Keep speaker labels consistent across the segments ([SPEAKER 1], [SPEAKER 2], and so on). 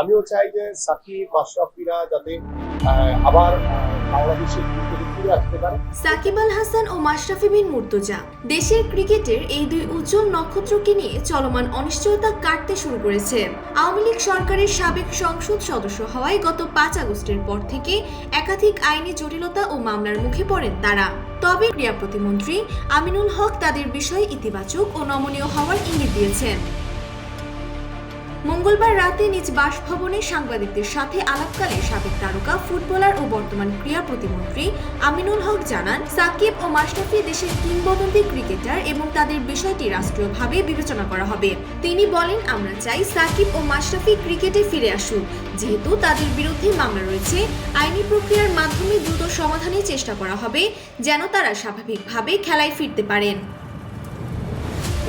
[SPEAKER 1] আমিও চাই যে সাকিব মাশরাফিরা যাতে আবার বাংলাদেশের
[SPEAKER 2] সাকিব আল হাসান ও মাশরাফি বিন মুর্তজা দেশের ক্রিকেটের এই দুই উজ্জ্বল নক্ষত্রকে নিয়ে চলমান অনিশ্চয়তা কাটতে শুরু করেছে। আওয়ামী লীগ সরকারের সাবেক সংসদ সদস্য হওয়ায় গত পাঁচ আগস্টের পর থেকে একাধিক আইনি জটিলতা ও মামলার মুখে পড়েন তারা। তবে ক্রীড়া প্রতিমন্ত্রী আমিনুল হক তাদের বিষয়ে ইতিবাচক ও নমনীয় হওয়ার ইঙ্গিত দিয়েছেন। মঙ্গলবার রাতে নিজ বাসভবনে সাংবাদিকদের সাথে আলাপকালে সাবেক তারকা, ফুটবলার ও বর্তমান ক্রীড়া প্রতিমন্ত্রী আমিনুল হক জানান, সাকিব ও মাশরাফি দেশের কিংবদন্তি ক্রিকেটার এবং তাদের বিষয়টি রাষ্ট্রীয়ভাবে বিবেচনা করা হবে। তিনি বলেন, আমরা চাই সাকিব ও মাশরাফি ক্রিকেটে ফিরে আসুক। যেহেতু তাদের বিরুদ্ধে মামলা রয়েছে, আইনি প্রক্রিয়ার মাধ্যমে দ্রুত সমাধানের চেষ্টা করা হবে, যেন তারা স্বাভাবিকভাবে খেলায় ফিরতে পারেন।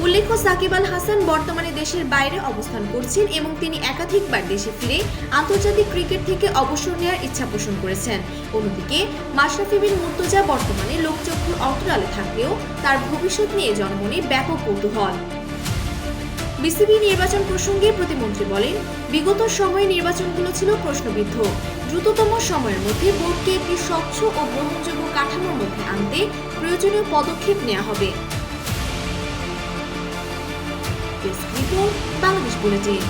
[SPEAKER 2] উল্লেখ্য, সাকিব আল হাসান বর্তমানে দেশের বাইরে অবস্থান করছেন এবং তিনি একাধিকবার দেশে ফিরে আন্তর্জাতিক ক্রিকেট থেকে অবসর নেওয়ার ইচ্ছা পোষণ করেছেন। অন্যদিকে, মাশরাফি বিন মুর্তজা বর্তমানে লোকচক্ষুর অন্তরালে থাকলেও তার ভবিষ্যৎ নিয়ে জনমনে ব্যাপক কৌতূহল। বিসিবি নির্বাচন প্রসঙ্গে প্রতিমন্ত্রী বলেন, বিগত সময়ে নির্বাচনগুলো ছিল প্রশ্নবিদ্ধ। দ্রুততম সময়ের মধ্যে বোর্ডকে একটি স্বচ্ছ ও গ্রহণযোগ্য কাঠামোর মধ্যে আনতে প্রয়োজনীয় পদক্ষেপ নেওয়া হবে। Desk report Bangladesh bulletin